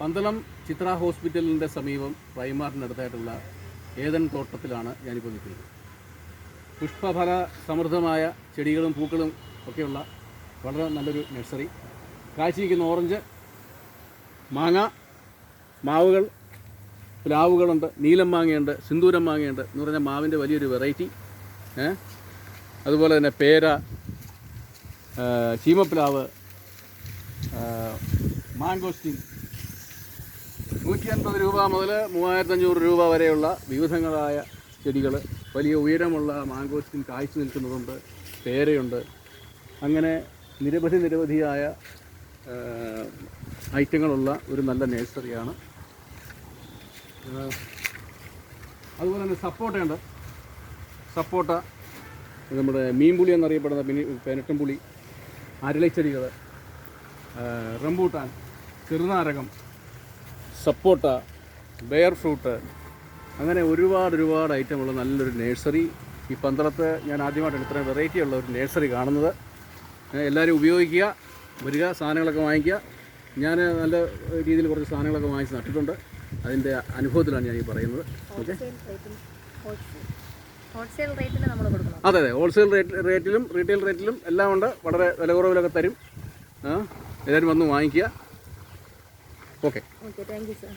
പന്തളം ചിത്ര ഹോസ്പിറ്റലിന്റെ സമീപം പ്രൈമാറിനടുത്തായിട്ടുള്ള ഏതൻ തോട്ടത്തിലാണ് ഞാനിപ്പോൾ നിൽക്കുന്നത്. പുഷ്പഫല സമൃദ്ധമായ ചെടികളും പൂക്കളും ഒക്കെയുള്ള വളരെ നല്ലൊരു നഴ്സറി. കാഴ്ചയ്ക്കുന്ന ഓറഞ്ച് മാങ്ങ മാവുകൾ പ്ലാവുകളുണ്ട് നീലം മാങ്ങയുണ്ട് സിന്ദൂരം മാങ്ങയുണ്ട് എന്ന് പറഞ്ഞാൽ മാവിന്റെ വലിയൊരു വെറൈറ്റി. അതുപോലെ തന്നെ പേര ചീമപ്ലാവ് മാങ്കോസ്റ്റിൻ നൂറ്റി അൻപത് രൂപ മുതൽ മൂവായിരത്തഞ്ഞൂറ് രൂപ വരെയുള്ള വിവിധങ്ങളായ ചെടികൾ വലിയ ഉയരമുള്ള മാങ്കോസ്റ്റിൻ കായ്ച്ചു നിൽക്കുന്നതുണ്ട് പേരയുണ്ട്. അങ്ങനെ നിരവധി നിരവധിയായ ഐറ്റങ്ങളുള്ള ഒരു നല്ല നേഴ്സറിയാണ്. അതുപോലെ തന്നെ സപ്പോട്ടയുണ്ട്. സപ്പോട്ട നമ്മുടെ മീൻപുളി എന്നറിയപ്പെടുന്ന മിനി പെനട്ടൻപുളി അരളിച്ചെടികൾ റംബൂട്ടാൻ ചെറുനാരകം സപ്പോട്ട ബെയർ ഫ്രൂട്ട് അങ്ങനെ ഒരുപാട് ഒരുപാട് ഐറ്റമുള്ള നല്ലൊരു നേഴ്സറി ഈ പന്തളത്ത് ഞാൻ ആദ്യമായിട്ടാണ് ഇത്രയും വെറൈറ്റി ഉള്ള ഒരു നേഴ്സറി കാണുന്നത്. എല്ലാവരും ഉപയോഗിക്കുക വരിക സാധനങ്ങളൊക്കെ വാങ്ങിക്കുക. ഞാൻ നല്ല രീതിയിൽ കുറച്ച് സാധനങ്ങളൊക്കെ വാങ്ങിച്ച് നട്ടിട്ടുണ്ട്. അതിന്റെ അനുഭവത്തിലാണ് ഞാൻ ഈ പറയുന്നത്. ഓക്കെ. അതെ അതെ. ഹോൾസെയിൽ റേറ്റ് റേറ്റിലും റീറ്റെയിൽ റേറ്റിലും എല്ലാം ഉണ്ട്. വളരെ വില കുറവിലൊക്കെ തരും എല്ലാവരും വന്ന് വാങ്ങിക്കുക. Okay. Okay thank you sir.